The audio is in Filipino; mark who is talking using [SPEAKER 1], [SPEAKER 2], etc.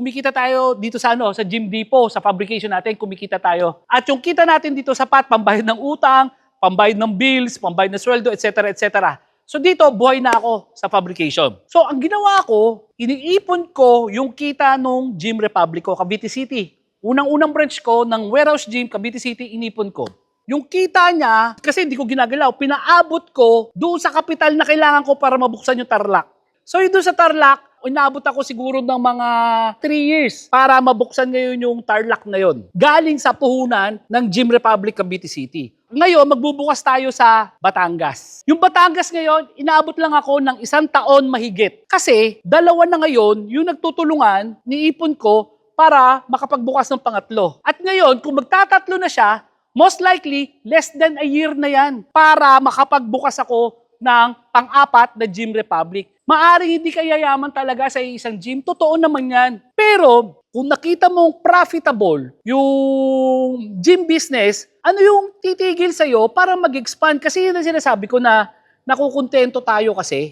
[SPEAKER 1] kumikita tayo dito sa ano, sa Gym Depot, sa fabrication natin, kumikita tayo. At yung kita natin dito sapat, pambayad ng utang, pambayad ng bills, pambayad ng sweldo, etc. etc. So dito, buhay na ako sa fabrication. So ang ginawa ko, iniipon ko yung kita nung Gym Republic ko, Cavite City. Unang-unang branch ko ng Warehouse Gym, Cavite City, inipon ko. Yung kita niya, kasi hindi ko ginagalaw, pinaabot ko doon sa kapital na kailangan ko para mabuksan yung Tarlac. So yung doon sa Tarlac, inabot ako siguro ng mga 3 years para mabuksan ngayon yung Tarlac na yon. Galing sa puhunan ng Gym Republic Cavite City. Ngayon, magbubukas tayo sa Batangas. Yung Batangas ngayon, inaabot lang ako ng isang taon mahigit. Kasi dalawa na ngayon yung nagtutulungan, niipon ko para makapagbukas ng pangatlo. At ngayon, kung magtatatlo na siya, most likely, less than a year na yan para makapagbukas ako ng pang-apat na Gym Republic. Maaring hindi ka yayaman talaga sa isang gym. Totoo naman yan. Pero, kung nakita mong profitable yung gym business, ano yung titigil sa'yo para mag-expand? Kasi yun ang sinasabi ko na nakukontento tayo kasi